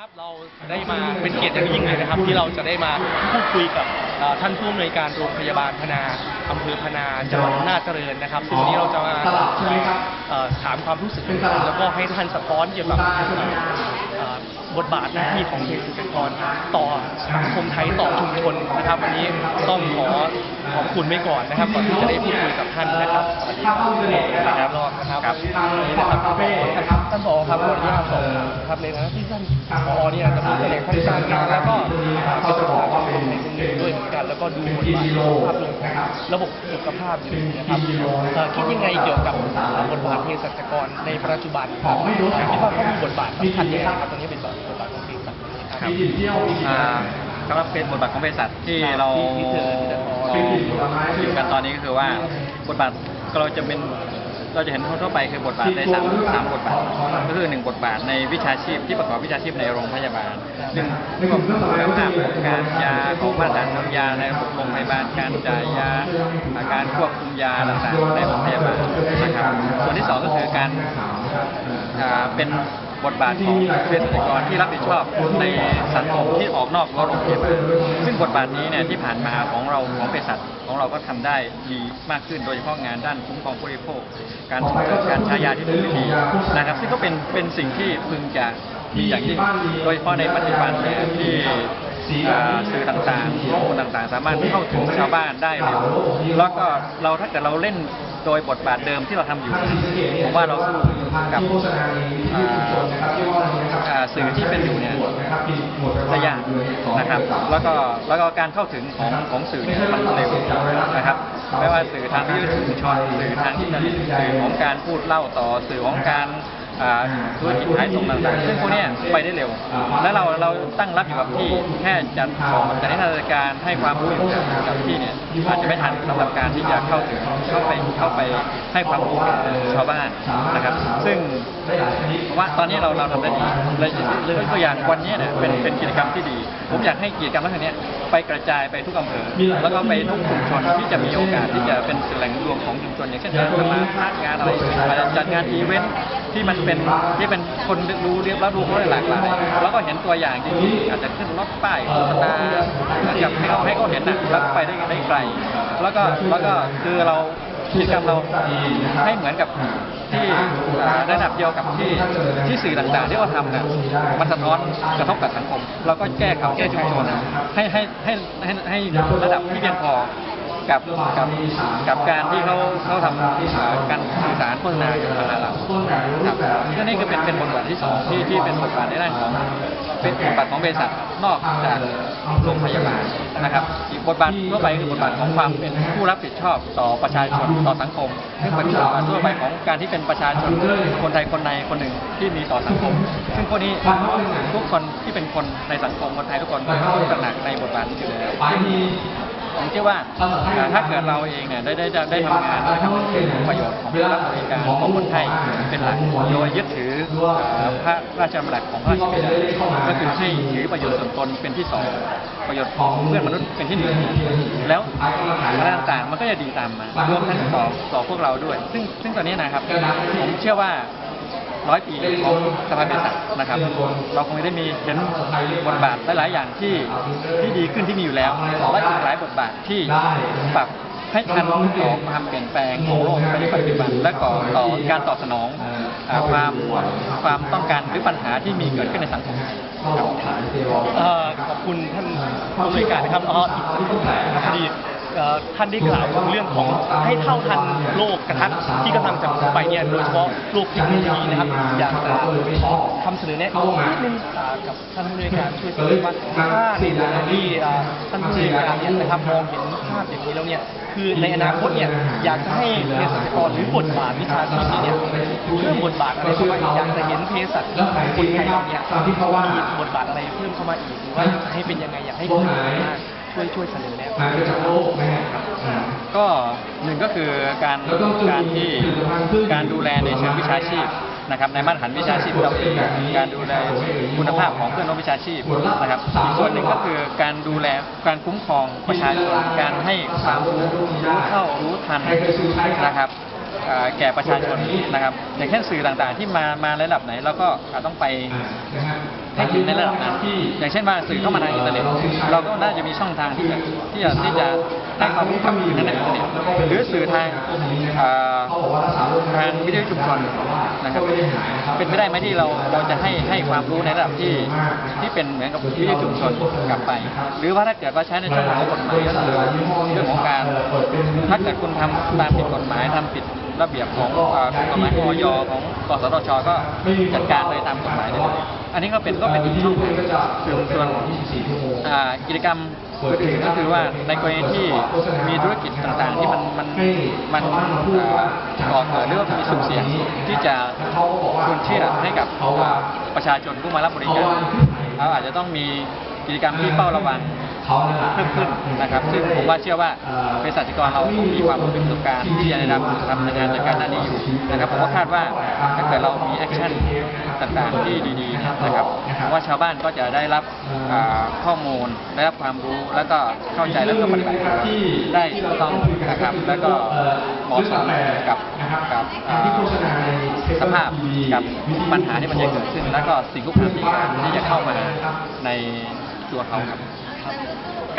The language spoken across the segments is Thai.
ครับเราได้มาเป็นเกียรติอย่างยิ่งเลยนะครับ ที่เราจะได้มาพูดคุยกับเอ่อท่านผู้อำนวยการโรงพยาบาลพนาอำเภอพนาจังหวัดอำนาจเจริญนะครับซึ่งวันนี้เราจะมาเอ่อถามความรู้สึกแล้วก็ให้ท่านสะท้อนเกี่ยวกับเอ่อเอ่อบทบาทหน้าที่ของเภสัชกรต่อสังคมไทยต่อชุมชนนะครับวันนี้ต้องขอ ขอบคุณไว้ก่อนนะครับก่อนที่จะได้พูดคุยกับท่านนะครับสวัสดีครับนะครับรองนะครับนี่นะครับท่านผอครับขออนุญาตสอบถามครับในฐานะที่ท่านผอเนี่ยดำเนินตำแหน่งข้าราชการงานแล้วก็เป็นประธานของคนหนึ่งด้วยเหมือนกัน แล้วก็ดูบทบาทภาพรวมของระบบสุขภาพอยู่นะครับเอ่อคิดยังไงเกี่ยวกับบทบาทเภสัชกรในปัจจุบันครับคิดว่าเขามีบทบาทสำคัญยังไงครับตรงนี้เป็นบทบาทของเภสัชครับ อ่าสำหรับเป็นบทบาทของบริษัทที่เราที่ที่เธอที่เธอเราอยู่กันตอนนี้ก็คือว่าบทบาทเราจะเป็นเราจะเห็นทั่วๆไปคือบทบาทในสามสามบทบาท ก็คือหนึ่งบทบาทในวิชาชีพที่ประกอบวิชาชีพในโรงพยาบาลหนึ่งควบคุมคุณภาพของการยาของมาตรฐานของยาในโรงพยาบาลการจ่ายยาการควบคุมยาต่างๆในโรงพยาบาลนะครับส่วนที่สองก็คือการอ่าเป็น บทบาทของเภสัชกรที่รับผิดชอบในสังคมที่ออกนอกรั้วโรงพยาบาลซึ่งบทบาทนี้เนี่ยที่ผ่านมาของเราของเภสัชของเราก็ทำได้ดีมากขึ้นโดยเฉพาะงานด้านคุ้มครองผู้บริโภค การส่งเสริมการใช้ยาที่ถูกวิธีนะครับ ซึ่งก็เป็นเป็นสิ่งที่พึงจะมีอย่างยิ่งโดยเฉพาะในปัจจุบันเนี่ยที่อ่า สื่อต่างๆข้อมูลต่างๆ สามารถเข้าถึงชาวบ้านได้เร็วแล้วก็เราถ้าเกิดเราเล่นโดยบทบาทเดิมที่เราทำอยู่ผมว่าเราสู้กับอ่าอ่าสื่อที่เป็นอยู่เนี่ยจะยากนะครับ แล้วก็แล้วก็การเข้าถึงของของสื่อเนี่ยมันเร็วนะครับ ไม่ว่าสื่อทางวิทยุชุมชนสื่อทางอินเทอร์สื่อของการพูดเล่าต่อสื่อของการ ธุรกิจขายส่งต่างๆซึ่งพวกเนี้ยไปได้เร็ว แล้วเราเราตั้งรับอยู่กับที่แค่จัดของจัดนิทรรศการให้ความรู้อยู่กับที่เนี่ยอาจจะไม่ทันสำหรับการที่จะเข้าถึงเข้าไปเข้าไปให้ความรู้กับชาวบ้านนะครับ ซึ่งว่าตอนนี้เราเราทำได้ดีเลยเลยยกตัวอย่างวันนี้เนี่ยเป็นเป็นกิจกรรมที่ดี ผมอยากให้กิจกรรมลักษณะเนี้ยไปกระจายไปทุกอำเภอ แล้วก็ไปทุกชุมชนที่จะมีโอกาสที่จะเป็นแหล่งรวมของชุมชนอย่างเช่นงานสมาคมงานอะไรอาจจะจัดงานอีเวนท์ที่มันเป็นที่เป็นคนรู้เรียบรับรู้เขาได้หลากหลายแล้วก็เห็นตัวอย่างจริงๆอาจจะขึ้นรถป้ายโฆษณาเหมือนกับให้เขาให้เขาเห็นนะแล้วไปได้ได้ไกล แล้วก็แล้วก็คือเรา กิจกรรมเราให้เหมือนกับที่ระดับเดียวกับที่ที่สื่อต่างๆที่เราทำเนี่ยมันสะท้อนกระทบกับสังคม เราก็แก้เขาแก้ชุมชนให้ให้ให้ให้ระดับที่เพียงพอ กับกับกับการที่เขาเขาทำอ่าการสื่อสารโฆษณาอยู่ทาเราครับก็นี่ก็เป็นเป็นบทบาทที่สองที่ที่เป็นบทบาทในด้านของเป็นบทบาทของบริษัทนอกจากโรงพยาบาลนะครับ อีกบทบาททั่วไปคือบทบาทของความเป็นผู้รับผิดชอบต่อประชาชนต่อสังคมซึ่งเป็นบทบาททั่วไปของการที่เป็นประชาชนคนใดคนใดคนหนึ่งที่มีต่อสังคม ซึ่งพวกนี้ทุกคนที่เป็นคนในสังคมคนไทยทุกคนต้องตระหนักในบทบาทนี้อยู่แล้ว ผมเชื่อว่าอ่าถ้าเกิดเราเองเนี่ยได้ได้ได้ได้ทำงานและทำถึงประโยชน์ของผู้รับบริการของคนไทยเป็นหลักโดยยึดถืออ่าพระราชดำรัสของพระราชบิดาก็คือให้ถือประโยชน์ส่วนตนเป็นที่สองประโยชน์ของเพื่อนมนุษย์เป็นที่หนึ่งแล้วอะไรต่างๆมันก็จะดีตามมารวมทั้งต่อต่อพวกเราด้วย ซึ่งซึ่งตอนนี้นะครับผมเชื่อว่า ร้อยปีของสภาเภสัชนะครับ เราคงได้มีเห็นบทบาทหลายๆอย่างที่ที่ดีขึ้นที่มีอยู่แล้วและอีกหลายบทบาทที่ปรับให้ทันต่อความเปลี่ยนแปลงของโลกในปัจจุบันและก่อต่อการตอบสนองความความต้องการหรือปัญหาที่มีเกิดขึ้นในสังคมขอบคุณท่านผู้บริการนะครับอ๋อดี ท่านได้กล่าวถึงเรื่องของให้เท่าทันโลกกระทัดที่กำลังจะไปเนี่ยโดยเฉพาะโลกเทคโนโลยีนะครับ อยากจะขอคำเสนอแนะนิดนึงอ่ากับท่านผู้บริการช่วยสรุปว่าถ้าในฐานะที่อ่าท่านผู้บริการเนี่ยนะครับมองเห็นภาพอย่างนี้แล้วเนี่ยคือในอนาคตเนี่ยอยากจะให้เภสัชกรหรือบทบาทวิชาชีพนี้เนี่ยเพิ่มบทบาทอะไรเข้ามาอีกอยากจะเห็นเภสัชคนไทยเราเนี่ยมีบทบาทอะไรเพิ่มเข้ามาอีกหรือว่าอยากจะให้เป็นยังไงอยากให้ผู้บริการ ช่วยช่วยเสนอแนะก็หนึ่งก็คือการการที่การดูแลในเชิงวิชาชีพนะครับในมาตรฐานวิชาชีพเราการดูแลคุณภาพของเพื่อนร่วมวิชาชีพนะครับอีกส่วนหนึ่งก็คือการดูแลการคุ้มครองประชาชนการให้ความรู้รู้เท่ารู้ทันนะครับอ่าแก่ประชาชนนะครับ อย่างเช่นสื่อต่างๆ ที่มามาระดับไหนเราก็อาจต้องไป ให้ถึงในระดับนั้นอย่างเช่นว่าสื่อเข้ามาทางอินเทอร์เน็ตเราก็น่าจะมีช่องทางที่จะที่จะที่จะให้ความรู้กับสื่อทางอินเทอร์เน็ตหรือสื่อทางเอ่อทางวิทยุชุมชนนะครับเป็นไปได้ไหมที่เราเราจะให้ให้ความรู้ในระดับที่ที่เป็นเหมือนกับวิทยุชุมชนกลับไป หรือว่าถ้าเกิดว่าใช้ในช่องของกฎหมายก็คือเรื่องของการถ้าเกิดคุณทำตามผิดกฎหมายทำผิดระเบียบของเอ่อกฎหมายออยของกสทชก็จัดการเลยตามกฎหมายได้เลย อันนี้ก็เป็นก็เป็นอีกช่องหนึ่งส่วนส่วนอ่ากิจกรรมอื่นๆก็คือว่าในกรณีที่มีธุรกิจต่างๆ ที่มันมันมันอ่าก่อเกิดหรือว่ามีสุ่มเสี่ยงที่จะชวนเชื่อให้กับอ่าประชาชนผู้มารับบริการเราอาจจะต้องมีกิจกรรมที่เฝ้าระวังเพิ่มขึ้ นนะครับ ซึ่งผมว่าเชื่อว่าเภสัชกรเราคงมีความรู้มีประสบการณ์ที่จะได้รับทำในงานจัดการด้านนี้อยู่นะครับผมก็คาดว่าถ้าเกิดเรามีแอคชั่นต่างๆที่ดีๆนะครับผมว่าชาวบ้านก็จะได้รับอ่าข้อมูลได้รับความรู้แล้วก็เข้าใจแล้วก็ปฏิบัติได้ถูกต้องนะครับ แล้วก็เหมาะสมกับกับอ่าสภาพกับปัญหาที่มันจะเกิดขึ้น แล้วก็สิ่งคุกคามที่ที่จะเข้ามาในตัวเขาครับ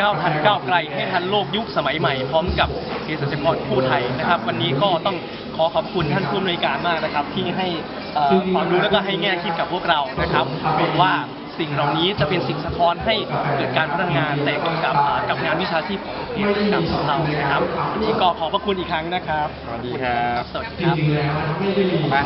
ก้าวทันก้าวไกลให้ทันโลกยุคสมัยใหม่ พร้อมกับเภสัชกรผู้ไทยนะครับ วันนี้ก็ต้องขอขอบคุณท่านผู้อำนวยการมากนะครับ ที่ให้เอ่อความรู้แล้วก็ให้แง่คิดกับพวกเรานะครับผมว่าสิ่งเหล่านี้จะเป็นสิ่งสะท้อนให้เกิดการพัฒนาแต่กับอ่ากับงานวิชาชีพของเภสัชกรรมของเรานะครับวันนี้ก็ขอบพระคุณอีกครั้งนะครับ สวัสดีครับ สวัสดีครับ มา